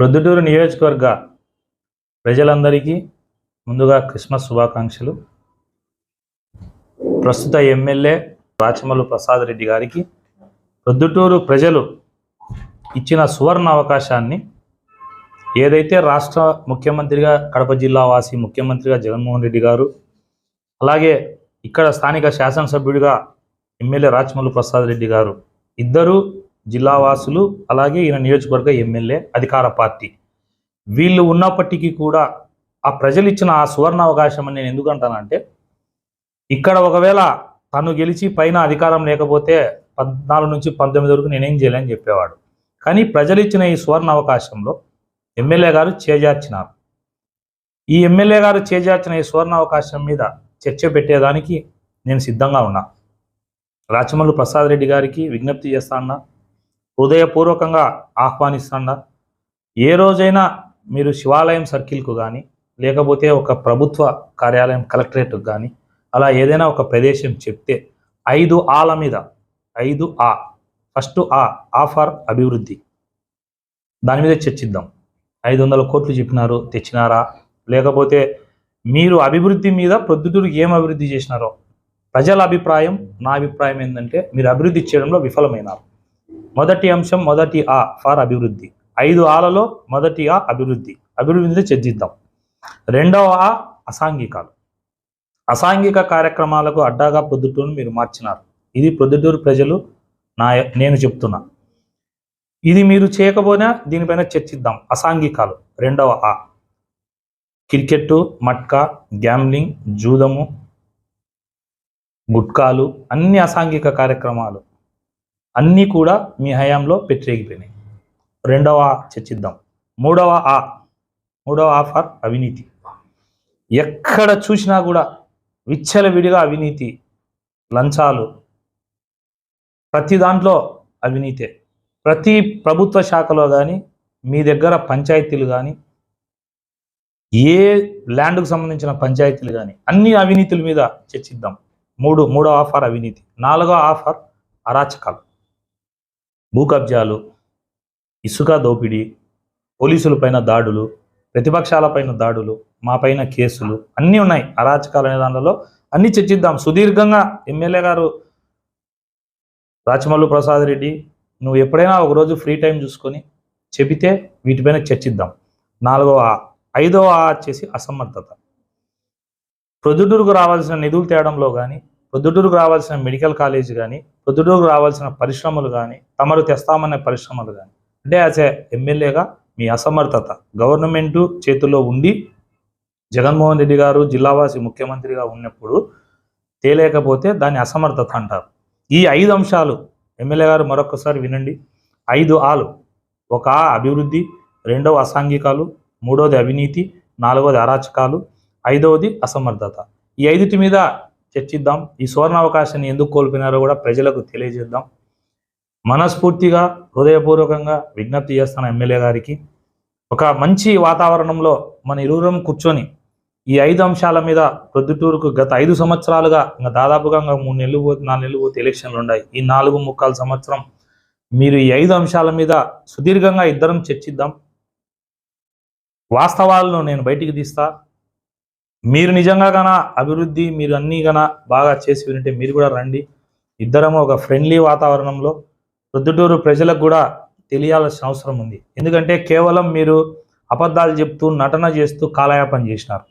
ప్రొద్దుటూరు నియోజకవర్గ ప్రజలందరికీ ముందుగా క్రిస్మస్ శుభాకాంక్షలు. ప్రస్తుత ఎమ్మెల్యే రాచమల్లు ప్రసాద్ రెడ్డి గారికి ప్రొద్దుటూరు ప్రజలు ఇచ్చిన సువర్ణ అవకాశాన్ని ఏదైతే రాష్ట్ర ముఖ్యమంత్రిగా కడప జిల్లా వాసి ముఖ్యమంత్రిగా జగన్మోహన్ రెడ్డి గారు అలాగే ఇక్కడ స్థానిక శాసనసభ్యుడిగా ఎమ్మెల్యే రాచమల్లు ప్రసాద్ రెడ్డి గారు ఇద్దరు జిల్లా వాసులు అలాగే ఈయన నియోజకవర్గ ఎమ్మెల్యే అధికార పార్టీ. వీళ్ళు ఉన్నప్పటికీ కూడా ఆ ప్రజలు ఇచ్చిన ఆ సువర్ణ అవకాశం అని నేను ఎందుకంటానంటే ఇక్కడ ఒకవేళ తను గెలిచి పైన అధికారం లేకపోతే పద్నాలుగు నుంచి పంతొమ్మిది వరకు నేనేం చేయలేని చెప్పేవాడు. కానీ ప్రజలు ఇచ్చిన ఈ సువర్ణ అవకాశంలో ఎమ్మెల్యే గారు చేజార్చినారు. ఈ ఎమ్మెల్యే గారు చేజార్చిన ఈ సువర్ణ అవకాశం మీద చర్చ పెట్టేదానికి నేను సిద్ధంగా ఉన్నా. రాచమల్లు ప్రసాద్ రెడ్డి గారికి విజ్ఞప్తి చేస్తాన్నా హృదయపూర్వకంగా ఆహ్వానిస్తాడా? ఏ రోజైనా మీరు శివాలయం సర్కిల్కు కానీ లేకపోతే ఒక ప్రభుత్వ కార్యాలయం కలెక్టరేట్కు కానీ అలా ఏదైనా ఒక ప్రదేశం చెప్తే ఐదు ఆల మీద ఐదు ఆ ఫస్ట్ ఆ ఆఫర్ అభివృద్ధి. దాని మీద చర్చిద్దాం. ఐదు వందల కోట్లు చెప్పినారు తెచ్చినారా? లేకపోతే మీరు అభివృద్ధి మీద ప్రొద్దుటూరు ఏం అభివృద్ధి చేసినారో? ప్రజల అభిప్రాయం నా అభిప్రాయం ఏంటంటే మీరు అభివృద్ధి చేయడంలో విఫలమైనారు. మొదటి అంశం మొదటి ఆ ఫర్ అభివృద్ధి. ఐదు ఆలలో మొదటి ఆ అభివృద్ధి. అభివృద్ధిని చర్చిద్దాం. రెండవ ఆ అసాంఘికాలు. అసాంఘిక కార్యక్రమాలకు అడ్డాగా ప్రొద్దుటూరును మీరు మార్చినారు. ఇది ప్రొద్దుటూరు ప్రజలు నా నేను చెప్తున్నా. ఇది మీరు చేయకపోయినా దీనిపైన చర్చిద్దాం. అసాంఘికాలు. రెండవ ఆ. క్రికెట్ మట్కా గ్యాంబ్లింగ్ జూదము గుట్కాలు అన్ని అసాంఘిక కార్యక్రమాలు. అన్నీ కూడా మీ హయాంలో పెట్టిరేగిపోయినాయి రెండవ ఆ చర్చిద్దాం. మూడవ ఆ. మూడవ ఆఫర్ అవినీతి. ఎక్కడ చూసినా కూడా విచ్చలవిడిగా అవినీతి లంచాలు. ప్రతి దాంట్లో అవినీతే. ప్రతి ప్రభుత్వ శాఖలో కానీ మీ దగ్గర పంచాయతీలు కానీ ఏ ల్యాండ్కు సంబంధించిన పంచాయతీలు కానీ అన్ని అవినీతుల మీద చర్చిద్దాం. మూడు మూడో ఆఫర్ అవినీతి. నాలుగో ఆఫర్ అరాచకాలు. భూ కబ్జాలు ఇసుక దోపిడీ పోలీసులపైన దాడులు ప్రతిపక్షాలపైన దాడులు మా పైన కేసులు అన్నీ ఉన్నాయి. అరాచకాలు అనే దానిలో అన్నీ చర్చిద్దాం. సుదీర్ఘంగా ఎమ్మెల్యే గారు రాచమల్లు ప్రసాద్ రెడ్డి నువ్వు ఎప్పుడైనా ఒకరోజు ఫ్రీ టైం చూసుకొని చెబితే వీటిపైన చర్చిద్దాం. నాలుగవ ఐదవ ఆ వచ్చేసి అసమర్థత. ప్రొద్దుటూరుకు రావాల్సిన నిధులు తేడంలో కానీ ప్రొద్దుటూరుకు రావాల్సిన మెడికల్ కాలేజ్ కానీ ప్రొద్దుటూరుకు రావాల్సిన పరిశ్రమలు కానీ తమరు తెస్తామనే పరిశ్రమలు కానీ అంటే యాజ్ ఏ ఎమ్మెల్యేగా మీ అసమర్థత గవర్నమెంటు చేతుల్లో ఉండి జగన్మోహన్ రెడ్డి గారు జిల్లావాసి ముఖ్యమంత్రిగా ఉన్నప్పుడు తేలేకపోతే దాన్ని అసమర్థత అంటారు. ఈ ఐదు అంశాలు ఎమ్మెల్యే గారు మరొకసారి వినండి. ఐదు ఆలు. ఒక అభివృద్ధి రెండవ అసాంఘికాలు మూడవది అవినీతి నాలుగవది అరాచకాలు ఐదవది అసమర్థత. ఈ ఐదుటి మీద చర్చిద్దాం. ఈ సువర్ణావకాశాన్ని ఎందుకు కోల్పోయినారో కూడా ప్రజలకు తెలియజేద్దాం. మనస్ఫూర్తిగా హృదయపూర్వకంగా విజ్ఞప్తి చేస్తాను ఎమ్మెల్యే గారికి. ఒక మంచి వాతావరణంలో మన ఇరువురం కూర్చొని ఈ ఐదు అంశాల మీద ప్రొద్దుటూరుకు గత ఐదు సంవత్సరాలుగా ఇంకా దాదాపుగా ఇంకా మూడు నెలలు పోతే నాలుగు నెలలు పోతే ఎలక్షన్లు ఉన్నాయి. ఈ నాలుగు ముక్కాలు సంవత్సరం మీరు ఈ ఐదు అంశాల మీద సుదీర్ఘంగా ఇద్దరం చర్చిద్దాం. వాస్తవాలను నేను బయటికి తీస్తా. మీరు నిజంగా కన అభివృద్ధి మీరు అన్నీ గన బాగా చేసి వింటే మీరు కూడా రండి. ఇద్దరము ఒక ఫ్రెండ్లీ వాతావరణంలో ప్రొద్దుటూరు ప్రజలకు కూడా తెలియాల్సిన అవసరం ఉంది. ఎందుకంటే కేవలం మీరు అబద్ధాలు చెప్తూ నటన చేస్తూ కాలయాపన చేసినారు.